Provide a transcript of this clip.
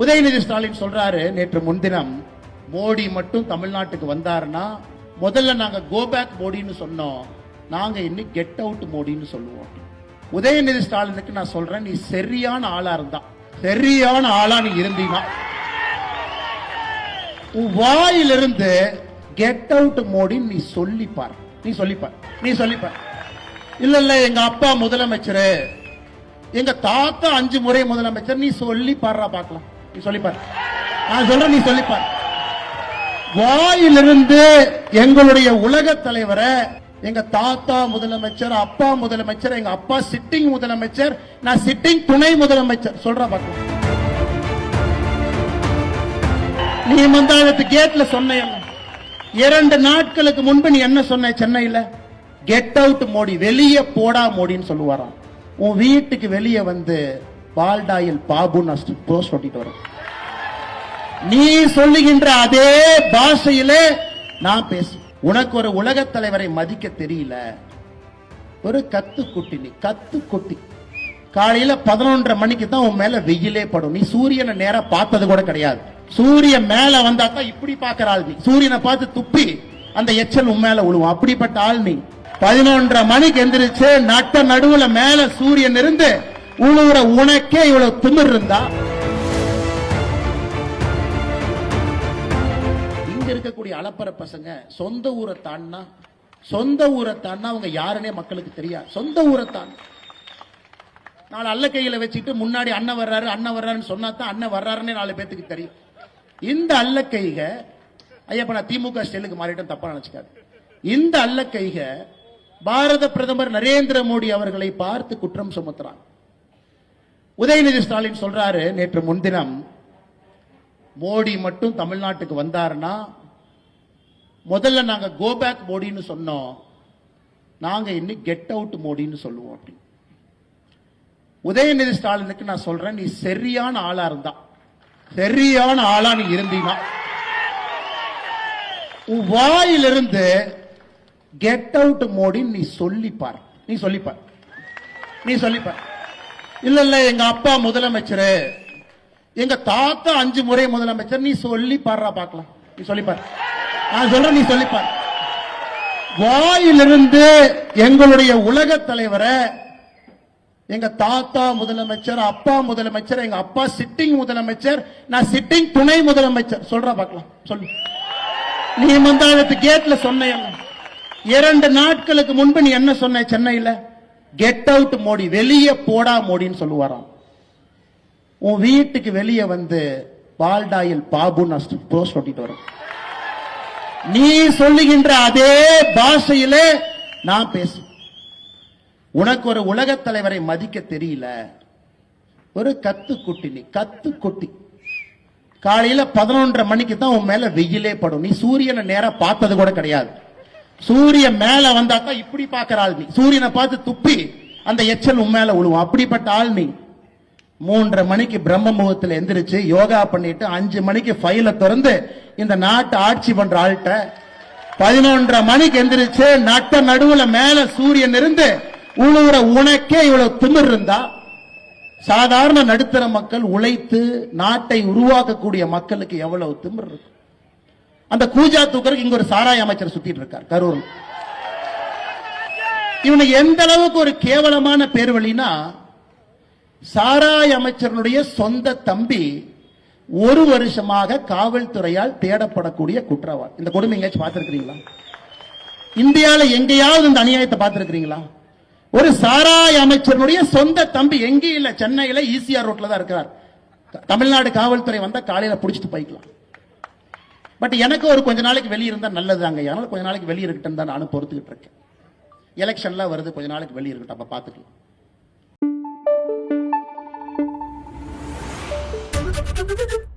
உதயநிதி ஸ்டாலின் சொல்றாரு நேற்று முன்தினம் மோடி மட்டும் தமிழ்நாட்டுக்கு வந்தாருன்னா முதல்ல நாங்க கோபேக் மோடின்னு சொன்னோம். நாங்க இன்னும் கெட் அவுட் மோடின்னு சொல்லுவோம். உதயநிதி ஸ்டாலினுக்கு நான் சொல்றேன் நீ சரியான ஆளா இருந்தா சரியான ஆளா நீ இருந்தீங்கன்னா உன் வாயிலிருந்து கெட் அவுட் மோடின்னு நீ சொல்லிப்பார். நீ சொல்லிப்பார். நீ சொல்லிப்பார். இல்ல இல்ல எங்க அப்பா முதலமைச்சர் எங்க தாத்தா அஞ்சு முறை முதலமைச்சர் நீ சொல்லி பாடுறா பார்க்கலாம். நீ சொல்லிப்பார். நான் சொல்றேன் நீ சொல்லிப்பார். வாயிலிருந்து எங்களுடைய உலக தலைவரை எங்க தாத்தா முதலமைச்சர் அப்பா முதலமைச்சர் எங்க அப்பா சிட்டிங் முதலமைச்சர் நான் சிட்டிங் துணை முதலமைச்சர். சொல்ற பார்க்கலாம் நீ மந்தாளத்து கேட்ல சொன்ன இரண்டு நாட்களுக்கு முன்பு நீ என்ன சொன்ன சென்னையில? கெட் அவுட் மோடி வெளியே போடா மோடின்னு சொல்லுவாராம். உன் வீட்டுக்கு வெளியே வந்து பால்டாயில் பாபு போஸ்ட் ஒட்டிட்டு வரும். நீ சொல்லுகின்ற அதே பாஷையிலே நான் பேசு. உனக்கு ஒரு உலக தலைவரை மதிக்க தெரியல. ஒரு கத்து குட்டி நீ கத்து குட்டி காலையில பதினொன்றரை மணிக்கு தான் உன் மேல வெயிலே படும். நீ சூரியனை நேரா பார்த்தது கூட கிடையாது. சூரியன் மேல வந்தா தான் இப்படி பாக்குற ஆள் நீ. சூரியனை பார்த்து துப்பி அந்த எச்சல் உன் மேல விழுவும் அப்படிப்பட்ட ஆள் நீ. பதினொன்றரை மணிக்கு எந்திரிச்சு நட்ட நடுவுல மேல சூரியன் இருந்து உழுவுற உனக்கே இவ்வளவு திமிர் இருந்தா? இங்க இருக்கக்கூடிய அலப்பற பசங்க சொந்த ஊரை தாண்டினா சொந்த ஊரை தாண்டா அவங்க யாருன்னே மக்களுக்கு தெரியாது. சொந்த ஊரை தான் நாலு அல்ல கையில வச்சுட்டு முன்னாடி அண்ணன் வர்றாரு அண்ணன் வர்றாருன்னு சொன்னா தான் அண்ணன் வர்றாருன்னே நாலு பேத்துக்கு தெரியும். இந்த அல்ல கைக ஐயா இப்ப நான் திமுக ஸ்டைலுக்கு மாறிட்டேன் தப்பா நினைச்சுக்காது. இந்த அல்ல கைக பாரத பிரதமர் நரேந்திர மோடி அவர்களை பார்த்து குற்றம் சுமத்துறாங்க. உதயநிதி ஸ்டாலின் சொல்றாரு நேற்று முன்தினம் மோடி மட்டும் தமிழ்நாட்டுக்கு வந்தாருன்னா முதல்ல நாங்க கோ பேக் மோடின்னு சொன்னோம். நாங்க இன்னும் கெட் அவுட் மோடின்னு சொல்லுவோம் அப்படின்னு உதயநிதி ஸ்டாலினுக்கு நான் சொல்றேன் நீ சரியான ஆளா இருந்தா. சரியான ஆளா நீ இருந்தீங்கன்னா உன் வாயிலிருந்து கெட் அவுட் மோடின்னு நீ சொல்லிப்பார். நீ சொல்லிப்பார். நீ சொல்லிப்பார். இல்ல இல்ல எங்க அப்பா முதலமைச்சர். எங்க தாத்தா அஞ்சு முறை முதலமைச்சர். நீ சொல்லி பாடுறா பார்க்கலாம் நீ சொல்லி பாரு. நான் சொல்றேன் நீ சொல்லி பாரு. வாயிலிருந்து எங்களுடைய உலக தலைவரை எங்க தாத்தா முதலமைச்சர் அப்பா முதலமைச்சர் எங்க அப்பா சிட்டிங் முதலமைச்சர் நான் சிட்டிங் துணை முதலமைச்சர். சொல்றா பார்க்கலாம் சொல்லு. நீ மந்தாளத்து கேட்ல சொன்ன இரண்டு நாட்களுக்கு முன்பு நீ என்ன சொன்ன சென்னையில? Get out Modi. வெளியே போடா மோடின்னு சொல்லுவாராம். உன் வீட்டுக்கு வெளியே வந்து பால்டாயில் பாபு போஸ்ட் ஒட்டிட்டு வரும். நீ சொல்லுகின்ற அதே பாஷையிலே நான் பேசு உனக்கு ஒரு உலகத் தலைவரை மதிக்க தெரியல. ஒரு கத்து குட்டி நீ கத்து குட்டி காலையில பதினொன்றரை மணிக்கு தான் உன் மேல வெயிலே படும். நீ சூரியனை நேரம் பார்த்தது கூட கிடையாது. சூரியன் மேல வந்தாக்கா தான் இப்படி பாக்குற ஆள் நீ சூரியனை பார்த்து துப்பி அந்த எச்சல் உண்மையில விழுவும் அப்படிப்பட்ட ஆள் நீ மூன்றரை மணிக்கு பிரம்ம முகத்துல எந்திரிச்சு யோகா பண்ணிட்டு அஞ்சு மணிக்கு ஃபைல திறந்து இந்த நாட்டை ஆட்சி பண்ற ஆள்கிட்ட பதினொன்றரை மணிக்கு எந்திரிச்சு நட்ட நடுவுல மேல சூரியன் இருந்து உழுவுற உனக்கே இவ்வளவு திமிர் இருந்தா சாதாரண நடுத்தர மக்கள் உழைத்து நாட்டை உருவாக்கக்கூடிய மக்களுக்கு எவ்வளவு திமிர் இருக்கும்? அந்த கூஜா தூக்கருக்கு இங்க ஒரு சாராய அமைச்சர் சுத்திட்டு இருக்கார் கரூர் இவனை எந்த அளவுக்கு ஒரு கேவலமான பேர் வழினா சாராய அமைச்சர்களுடைய சொந்த தம்பி ஒரு வருஷமாக காவல்துறையால் தேடப்படக்கூடிய குற்றவாளி. இந்த கொடுமை எங்கேயாச்சும் பார்த்திருக்கிறீங்களா? இந்தியால எங்கேயாவது இந்த அநியாயத்தை பார்த்திருக்கிறீங்களா? ஒரு சாராய அமைச்சருடைய சொந்த தம்பி எங்கேயும் இல்ல சென்னையில ஈசிஆர் ரோட்ல தான் இருக்கிறார். தமிழ்நாடு காவல்துறை வந்தா காலையில புடிச்சிட்டு போய்க்கலாம். பட் எனக்கு ஒரு கொஞ்ச நாளைக்கு வெளியே இருந்தால் நல்லது அங்கே. அதனால கொஞ்ச நாளைக்கு வெளியே இருக்கட்டும் தான் நானும் பொறுத்துக்கிட்டு இருக்கேன். எலெக்ஷன்லாம் வருது கொஞ்ச நாளைக்கு வெளியே இருக்கட்டும். அப்போ பார்த்துக்கலாம் Thank you.